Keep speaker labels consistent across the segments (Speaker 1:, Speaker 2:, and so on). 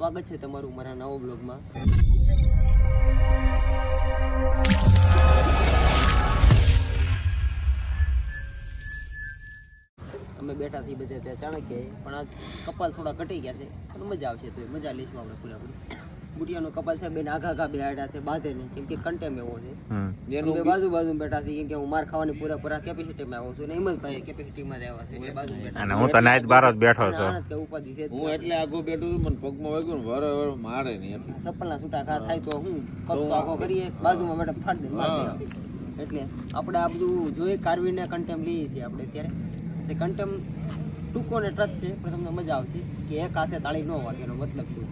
Speaker 1: સ્વાગત છે તમારું મારા નવો બ્લોગમાં. અમે બેઠા છીએ બધા ત્યાં ચાણક્ય, પણ આ કપાલ થોડા કટી ગયા છે. પણ મજા આવશે તો મજા લઈશું આપણે પૂરેપૂરી બુટિયાનો કપાલ છે બેન આઘા આઘા બેહાડ્યા છે બાંધે નહીં. કેમ કે કંટેમ એવો છે. બે બાજુ બાજુ બેઠા છે કેમ કે હું માર ખાવાની પૂરેપૂરા કેપેસિટીમાં આવું છું ને હિંમતભાઈ કેપેસિટીમાં જ આવ્યા છે એટલે બાજુ બેઠા
Speaker 2: અને હું તો નાઈટ બાર જ બેઠો છું.
Speaker 1: કે ઉપાધી છે
Speaker 3: હું એટલે આગો બેઠો છું પણ પગમાં વાગ્યું ને વારે વારે મારે નહીં
Speaker 1: સપલના છૂટા ખા થાય તો હું પગ તો આખો કરીએ બાજુમાં મેડમ ફાડી દે. એટલે આપણે આ બધું જોઈ કારવીને કન્ટેમ લઈએ છીએ આપણે અત્યારે. કંટેમ કન્ટેમ ટૂંકો ને ટચ છે પણ તમને મજા આવશે કે એક હાથે તાળી ન વાગે એનો મતલબ શું?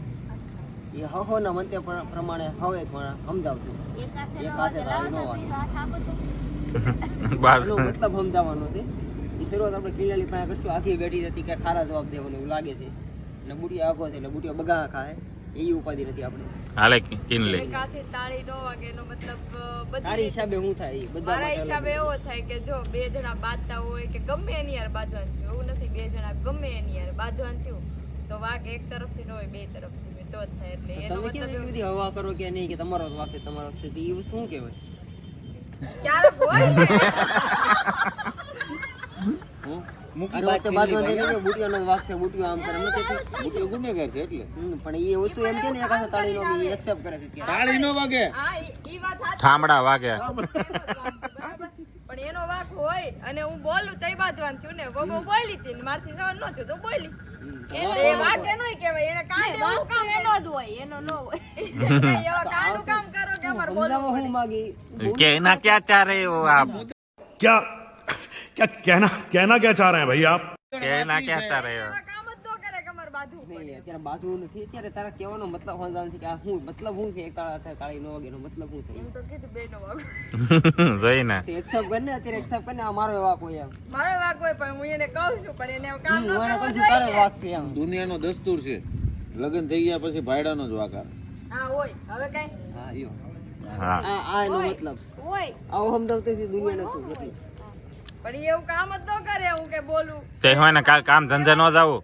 Speaker 1: એ હહો ના મંત્ય પ્રમાણે હવે પણ સમજાવશે. એક હાથે ન મતલબ સમજાવવાનું છે. એ શરૂઆત આપણે કિલ્લાની પાસે કરશું. આખી બેઠી હતી કે ખારા જવાબ દેવાનું એવું લાગે છે. અને બુટિયા આગો છે એટલે બુટિયા બગા ખાય. એ ઉપાધિ નથી આપણે.
Speaker 2: હાલે કિન
Speaker 4: એક હાથે તાળી નો વાગે એનો મતલબ
Speaker 1: તારી હિસાબે હું થાય? બધા
Speaker 4: મારા હિસાબે એવો થાય કે જો બે જણા બાંધતા હોય કે ગમે એની યાર બાંધવાનું થયું એવું નથી. બે જણા ગમે એની યાર બાંધવાનું થયું તો વાઘ એક તરફથી ન હોય બે તરફથી તો જ થાય એટલે એનો
Speaker 1: તમે
Speaker 4: મતલબ
Speaker 1: બધી હવા કરો કે નહીં કે તમારો જ વાક છે તમારો છે તો એ વસ્તુ શું કહેવાય?
Speaker 4: ક્યારેક હોય
Speaker 1: વાત તો ને બુટિયાનો વાક છે બુટિયો આમ કરે નથી
Speaker 3: બુટિયો ગુનેગાર છે એટલે.
Speaker 1: પણ એ એમ કે ને એક હાથે તાળી એક્સેપ્ટ કરે છે
Speaker 3: વાગે.
Speaker 4: હા ઈ- ઈ વાત સાચી.
Speaker 2: વાગે
Speaker 4: એનો જ વાંક છે, બરાબર? પણ એનો વાક હોય અને હું બોલું તઈ બાંધવાનું થયું ને બહુ બહુ બોલી હતી ને મારથી સવાર ન થયું તો બોલી એ વાક એનો કહેવાય એને કાંડ એવું કામ એનો જ હોય એનો ન હોય એવા કાંડું કામ કરો કે અમારે બોલવું
Speaker 1: સમજાવવા હું માગી
Speaker 2: કે એના ક્યાં ચારે એવું આપ
Speaker 5: क्या क्या कहना कहना क्या चाह रहे हैं भैया आप
Speaker 2: કે એના ક્યાં ચારે એવું?
Speaker 1: અત્યારે બાજુ નથી. અત્યારે તારા કહેવાનો મતલબ સમજાવવાનો છે કે આ શું મતલબ શું છે? એક તાળા હાથે તાળી નો વાગે મતલબ શું થાય
Speaker 4: એમ તો કીધું બે નો વાક
Speaker 2: જોઈને.
Speaker 1: એક્સેપ્ટ કર અત્યારે એક્સેપ્ટ કર આ મારો હોય એમ.
Speaker 4: મારો હોય પણ હું એને કહું છું પણ એને કામ ન
Speaker 1: હું કહું છું તારો
Speaker 4: જોઈએ
Speaker 1: છે એમ.
Speaker 3: દુનિયાનો દસ્તુર છે. લગ્ન થઈ ગયા પછી ભાયડાનો જ વાકાર.
Speaker 4: હા હોય. હવે કઈ?
Speaker 1: હા યો
Speaker 2: હા.
Speaker 1: આ આ એનો મતલબ.
Speaker 4: હોય.
Speaker 1: આવો સમજાવતી હતી દુનિયા નતું
Speaker 4: પણ એવું કામ જ ન કરે હું કે બોલું.
Speaker 2: તે હોય ને કાલ કામ ધંધે ન જાવું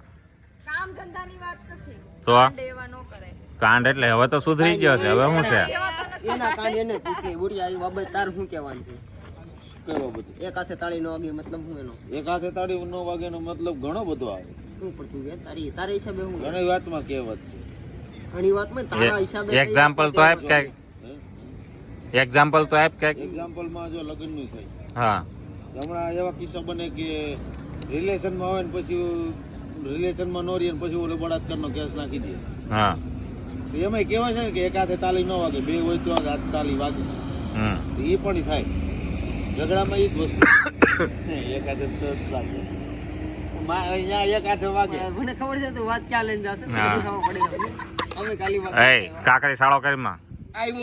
Speaker 4: કામ ધંધાની વાત નથી
Speaker 2: તો
Speaker 4: કાંડ એવા ન કરે.
Speaker 2: કાંડ એટલે હવે તો સુધરી ગયો છે. હવે શું છે?
Speaker 1: એના કાંડ એને પૂછે બુડિયા આવી બાબત તાર શું કહેવાનું છે?
Speaker 3: કેવા બધું?
Speaker 1: એક હાથે તાળી નો વાગે મતલબ શું એનો?
Speaker 3: એક હાથે તાળી નો વાગે નો મતલબ ઘણો બધો આવે.
Speaker 1: શું પડતું છે? તારી તારા હિસાબે હું
Speaker 3: ઘણી વાતમાં કહેવત છે.
Speaker 1: ઘણી વાતમાં તારા હિસાબે
Speaker 2: એક્ઝામ્પલ તો આપ કંઈક એક્ઝામ્પલ તો આપ કંઈક
Speaker 3: એક્ઝામ્પલમાં જો લગ્ન નહીં થાય
Speaker 2: હા.
Speaker 3: હમણાં એવા કિસ્સા બને કે રિલેશનમાં હોય ને પછી રિલેશનમાં નો રહીએ પછી ઓલો બળાત્કારનો કેસ નાખી દે.
Speaker 2: હા.
Speaker 3: તો એમાં કહેવાય છે ને કે એક હાથે તાલી ન વાગે બે હોય તો હાથ તાળી વાગે. એ પણ થાય. ઝઘડામાં એ જ વસ્તુ એક હાથે તો લાગે મા- એક હાથે વાગે.
Speaker 1: મને ખબર છે તું વાત ક્યાં લઈને જશે?
Speaker 2: હા.
Speaker 1: ખબર પડે છે. અમે કાલી વાત
Speaker 2: એ કાકડી શાળો કરીમાં.
Speaker 3: એક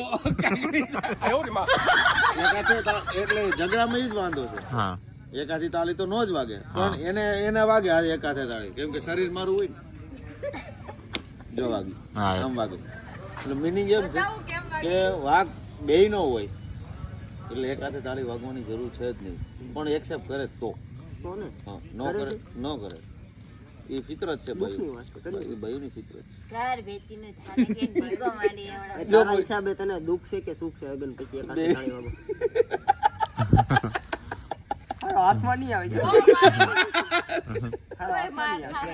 Speaker 3: એટલે ઝઘડામાં એ જ વાંધો છે.
Speaker 2: હા.
Speaker 3: એક હાથે તાળી તો નો જ વાગે. પણ એને એને વાગે આ એક હાથે તાળી. કેમ કે શરીર મારું હોય જો વાગી. આમ વાગે. એટલે મિનિંગ એમ છે
Speaker 4: વાગે?
Speaker 3: કે વાઘ બેય નો હોય. એટલે એક હાથે તાળી વાગવાની જરૂર છે જ નહીં. પણ એક્સેપ્ટ કરે તો.
Speaker 1: નો ને
Speaker 3: હા, ન કરે ન કરે. એ ફિતરત છે ભાઈ
Speaker 1: કરી.
Speaker 3: એ ભાઈની ફિતરત
Speaker 1: હિસાબે તને દુઃખ છે કે સુખ છે? અગન પછી એક હાથે તાળી વાગો. હારો હાથમાં નહીં આવે છે. હારો હાથમાં નહીં આવે.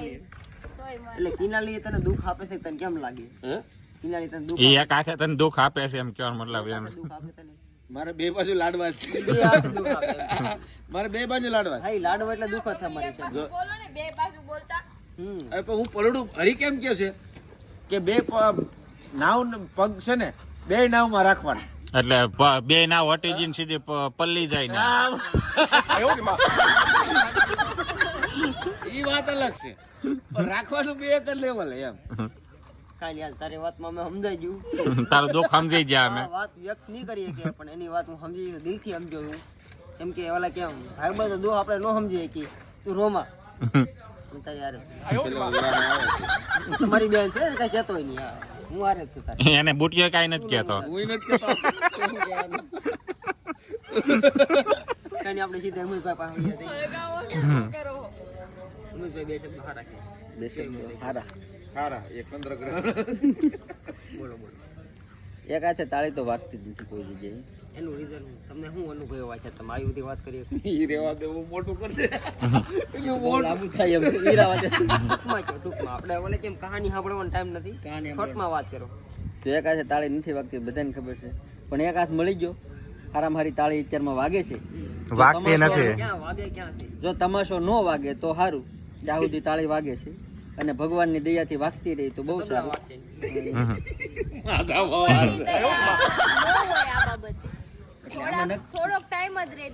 Speaker 1: એટલે કિનાલી તને દુઃખ આપે છે તને કેમ લાગે? કિનાલી તને દુઃખ
Speaker 2: એક હાથે તને દુઃખ આપે છે એમ કહેવાનો મતલબ એમ.
Speaker 1: દુઃખ આપે તને.
Speaker 3: મારે બે બાજુ લાડવા છે. મારે બે બાજુ લાડવા
Speaker 1: હા લાડવા એટલે દુઃખ જ મારી છે.
Speaker 4: બોલો ને બે બાજુ બોલતા.
Speaker 1: હમ.
Speaker 3: હવે હું પલડું હરી કેમ કે છે? કે બે નાવ પગ છે ને બે નાવમાં રાખવાના.
Speaker 2: એટલે બે ના વટેજીન સીધી પલ્લી જાય ને.
Speaker 3: ઈ વાત અલગ છે. પણ રાખવાનું બે એક જ લેવલ એમ.
Speaker 1: કાંઈ યાર તારી વાતમાં અમે સમજાઈ ગયું.
Speaker 2: તારો દુઃખ સમજી ગયા અમે.
Speaker 1: વાત વ્યક્ત નહીં કરીએ કે પણ એની વાત હું સમજી ગયો, દિલથી સમજો છું. કેમ કે ઓલા કેમ ભાઈ બધો દો આપણે ન સમજીએ કે તું રોમા. તારી યાર તમારી મારી બેન છે ને કઈ કહેતો નહીં હા. હું આરે જ છું તારે
Speaker 2: એને બુટિયો કાંઈ નથી કહેતો
Speaker 3: હું નથી કહેતો.
Speaker 1: કઈ આપણે સીધા અમુકભાઈ પાસે વહી જઈએ.
Speaker 4: ગાવો શું
Speaker 1: ભાઈ બે શબ્દો હારા.
Speaker 3: હારા સારા એક ચંદ્રગ્રહણ
Speaker 1: બોલો બોલો
Speaker 6: એક હાથે તાળી તો વાગતી જ નથી કોઈ જગ્યાએ
Speaker 1: એનું રીઝન તમને શું અનુભવ એવા છે? તમે આવી બધી વાત કરીએ.
Speaker 3: ઈ રેવા દેવું મોટું કરશે.
Speaker 6: લાંબુ થાય એમ. હીરાવા દે.
Speaker 1: ટૂંકમાં કહો, ટૂંકમાં. આપણે ઓલે કેમ કહાની સાંભળવાનો ટાઈમ નથી?
Speaker 6: કહાની
Speaker 1: શોર્ટમાં વાત કરો.
Speaker 6: તો એક હાથે તાળી નથી વાગતી બધાને ખબર છે. પણ એક હાથ મળી ગયો. હારામ હારી તાળી અત્યારમાં વાગે છે.
Speaker 2: વાગતી નથી.
Speaker 1: ક્યાં? વાગે ક્યાં છે?
Speaker 6: જો તમાશો ન વાગે તો સારું સુધી તાળી વાગે છે. અને ભગવાનની દયાથી વાગતી રહી તો બહુ સારું.
Speaker 4: થોડોક ટાઈમ જ રહે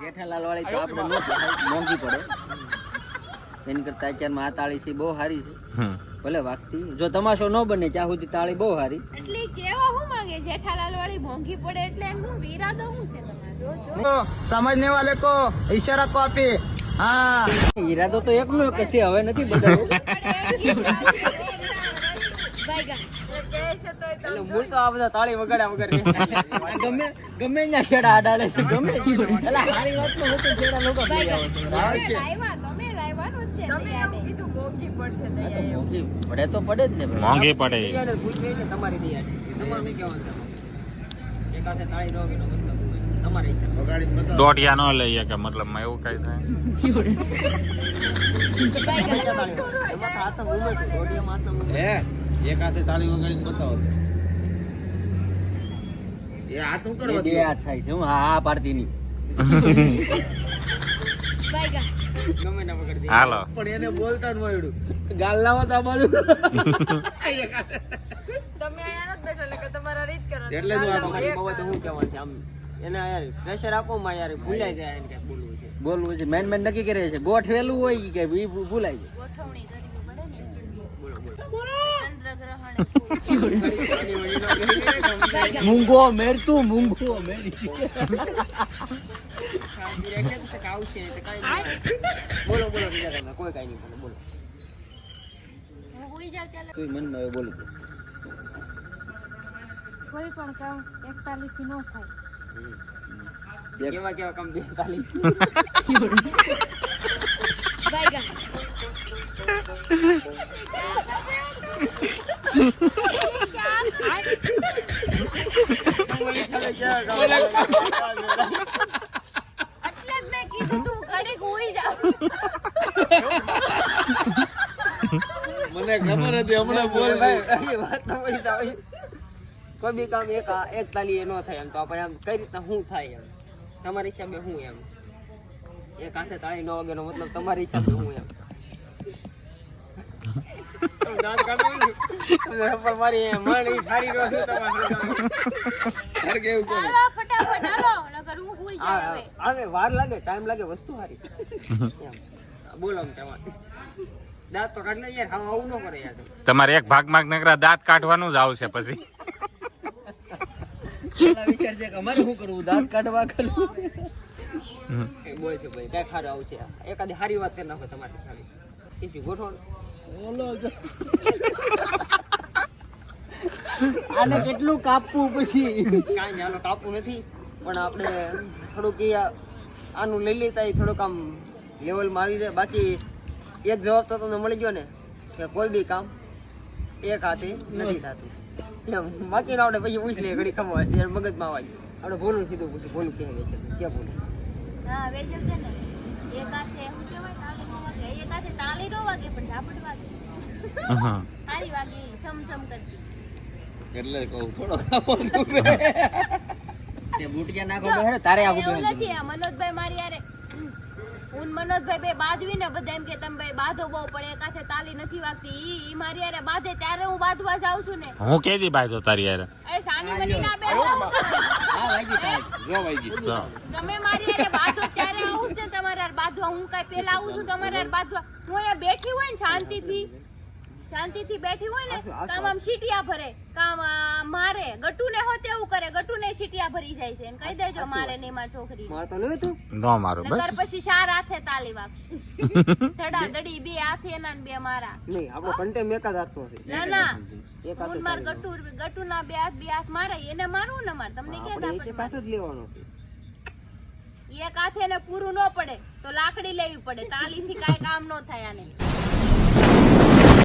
Speaker 2: જેઠાલાલ વાળી દયા
Speaker 6: એની કરતા અત્યારમાં આ તાળી છે બહુ સારી છે. ભલે વાગતી જો તમાશો ન બને ત્યાં સુધી તાળી બહુ સારી.
Speaker 4: એટલે કેવા હું માંગે? જેઠાલાલ વાળી મોંઘી પડે એટલે એમ હું વિરાદો હું છે તમારો? સમજને
Speaker 7: વાલે કો ઈશારા કો આપી. હા.
Speaker 6: ઈરાદો તો એકનો કે છે હવે નથી બદલવો
Speaker 1: એટલે મૂળ તો આ બધા તાળી વગાડ્યા વગર
Speaker 6: ગમે ગમે છેડા છે ગમે એટલે સારી વાત તો હોતી છેડા લોકો લઈ મોંઘી પડે તો પડે જ ને.
Speaker 2: મોંઘી પડે.
Speaker 1: તમારી દયા મતલબ
Speaker 2: દોઢિયા ન લઈએ કે મતલબમાં એવું કઈ થાય?
Speaker 3: એક હાથે તાળી વગાડીને બતાવો એ હાથ શું કરવા
Speaker 6: બે હાથ થાય છે હું હા હા પાડતી નહીં.
Speaker 1: ગમે ના વગાડી દઈએ.
Speaker 2: હાલો.
Speaker 3: પણ એને બોલતા ન મળ્યું ગાલ લાવો તો આ બાજુ.
Speaker 4: તમે અહીંયા નથી બેઠા એટલે તમારા રીત કરો.
Speaker 3: એટલે જ વાત
Speaker 1: તમારી બાબતે શું કહેવાનું છે આમ. એને યાર પ્રેશર આપો માં યાર ભૂલાઈ જાય એને ક્યાંક બોલવું છે.
Speaker 6: બોલવું છે મેન મેન નક્કી કરે છે. ગોઠવેલું હોય કે ભૂલાય જાય.
Speaker 4: ગોઠવણી કરવી પડે ને
Speaker 1: બોલો બોલો
Speaker 6: મૂંગો મેરતું મૂંગો મેરી.
Speaker 1: બોલો બોલો બીજા કોઈ કાંઈ નહીં બોલો બોલો.
Speaker 6: મનમાં
Speaker 4: કોઈ પણ કામ એકતાલીસથી ન થાય.
Speaker 1: કેવા કેવા કામ એકતાલીસ? તાલી
Speaker 4: બાયગા એટલે જ મેં કીધું તું ઘડીક હોઈ જાવ
Speaker 3: મને ખબર હતી હમણાં બોલ
Speaker 1: વાત તમારી કોઈ બી કામ એક એક તાલી એ ન થાય એમ તો આપણે આમ કઈ રીતના શું થાય એમ? તમારી હિસાબે શું એમ? એક હાથે તાળી ન વાગે મતલબ તમારી હિસાબે શું એમ તમે દાંત કાઢો ને. તમે પણ મારી માણી ઠારી રહ્યો છું તમારે
Speaker 3: તારે કેવું કોને
Speaker 4: ફટાફટ હાલો નકર હું હોઈ જાય
Speaker 1: આ-
Speaker 4: હવે
Speaker 1: વાર લાગે ટાઈમ લાગે વસ્તુ સારી બોલો તમારે દાંત તો કાઢ યાર હાવ આવું ન કરે યાર
Speaker 2: તમારે એક ભાગમાં નકરા દાંત કાઢવાનું જ આવશે પછી.
Speaker 6: કે અમારે શું કરવું? દાંત કાઢવા કરવું
Speaker 1: એ બોલ છે ભાઈ કઈ ખારું આવશે. એકાદી સારી વાત કરી નાખો તમારી સારી ગોઠવણ
Speaker 6: આને કેટલું કાપવું પછી?
Speaker 1: કાંઈ આનું કાપવું નથી પણ આપણે થોડુંક એ આનું લઈ લેતા થોડુંક આમ લેવલમાં આવી જાય. બાકી એક જવાબ તો તમને મળી ગયો ને કે કોઈ બી કામ એક હાથે નથી થતું. એમ. બાકીનું આપણે પછી પૂછી લઈએ ઘડી ખબર હોય ત્યારે મગજમાં આવે આપણે ભૂલું સીધું પૂછ્યું ભૂલું ક્યાં વેચે ક્યાં ભૂલું?
Speaker 4: હા વેચે છે ને. એક હાથે શું કહેવાય? વાગે એક હાથે તાલી નો વાગે પણ ઝાપટ વાગે.
Speaker 2: હમ.
Speaker 4: સારી વાગે સમ સમ કરતી.
Speaker 3: એટલે કહું થોડો કાપો
Speaker 6: તે બુટિયા નાખો બેહડો તારે આવું બેહડો.
Speaker 4: નથી મનોજભાઈ મારી યારે હું મનોજભાઈ બે બાંધવી ને બધા એમ કે તમે ભાઈ બાંધો બહુ પણ એક તાલી નથી વાગતી. ઈ ઈ મારી યારે બાંધે ત્યારે હું બાંધવા જાઉં છું ને.
Speaker 2: હું કેદી બાજુ તારી યાર
Speaker 4: અરે સાની મની ના બેસો
Speaker 6: હા વાગી
Speaker 3: જો ભાઈજી
Speaker 4: તમે મારી યારે બાંધો ત્યારે આવું છું ને તમારે હારે બાંધવા હું કઈ પેલા આવું છું તમારે બાંધવા હું અહીંયા બેઠી હોય ને શાંતિથી. શાંતિથી બેઠી હોય ને કામ આમ સીટિયા ભરે. કામ મારે. ગટુ ને હોત એવું કરે ગટુ ને સીટિયા ભરી જાય છે. કહી દેજો મારે ને મારી છોકરી.
Speaker 1: મારે તો નહોતું
Speaker 2: નો મારો બસ.
Speaker 4: નકર પછી શાર હાથે તાલી વાગશે. ધડા ધડી બે હાથે એના ને બે મારા.
Speaker 1: નહીં આપણો કંટે મેકા દાતો છે.
Speaker 4: ના ના.
Speaker 1: એક હાથે
Speaker 4: માર ગટુ ગટુ ના બે હાથ બે હાથ મારે એને મારું ને માર. તમને ક્યાં
Speaker 1: આપણે એક એક જ લેવાનો છે.
Speaker 4: એક હાથે ને પૂરું ન પડે, તો લાકડી લેવી પડે. તાલીથી કાંઈ કામ ન થાય આને.